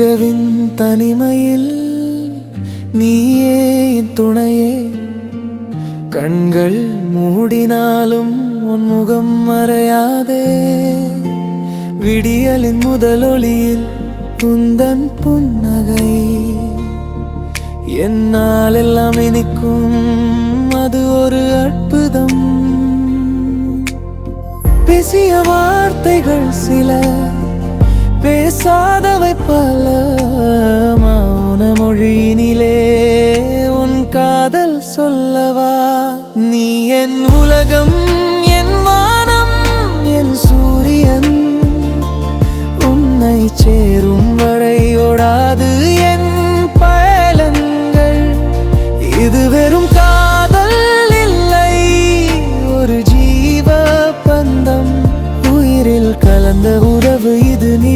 இரவின் தனிமையில் நீயே துணையே. கண்கள் மூடினாலும் உன் முகம் மறையாதே. விடியலின் முதலொளியில் குந்தன் புன்னகை. என்னால் எல்லாம் இனிக்கும் அது ஒரு அற்புதம். பேசிய வார்த்தைகள் சில பேசாத পালা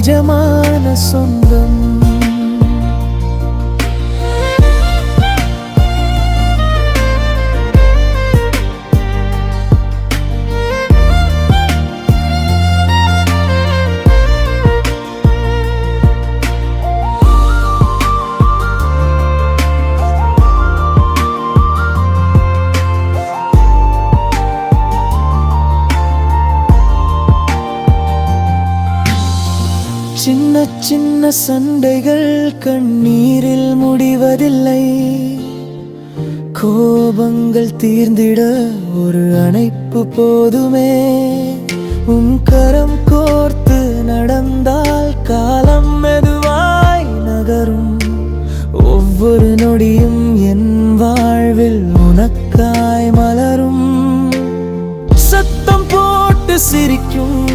నిజమాన సొంతం சின்ன சின்ன சண்டைகள் கண்ணீரில் முடிவதில்லை. கோபங்கள் தீர்ந்திட ஒரு அணைப்பு போதுமே. உன் கரம் கோர்த்து நடந்தால் காலம் மெதுவாய் நகரும். ஒவ்வொரு நொடியும் என் வாழ்வில் உனக்காய் மலரும். சத்தம் போட்டு சிரிக்கும்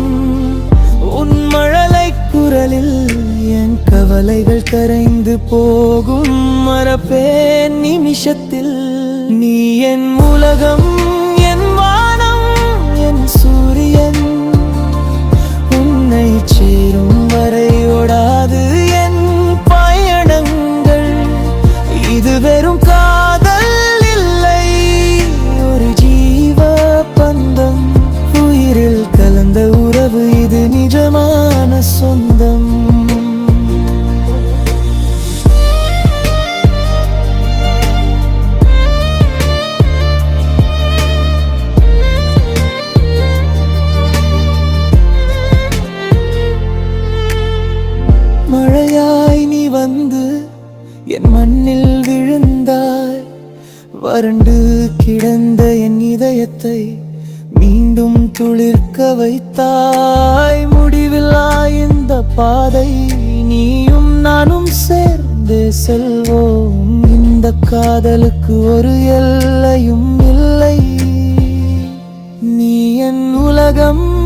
உன் மழலை குரலில் என் கவலைகள் கரைந்து போகும். மரப்பே நிமிஷத்தில் நீ என் உலகம். வந்து என் மண்ணில் விழுந்தாய். வறண்டு கிடந்த என் இதயத்தை மீண்டும் துளிர்க்க வைத்தாய். முடிவில்லா இந்த பாதை நீயும் நானும் சேர்ந்தே செல்வோம். இந்த காதலுக்கு ஒரு எல்லையும் இல்லை. நீ என் உலகம்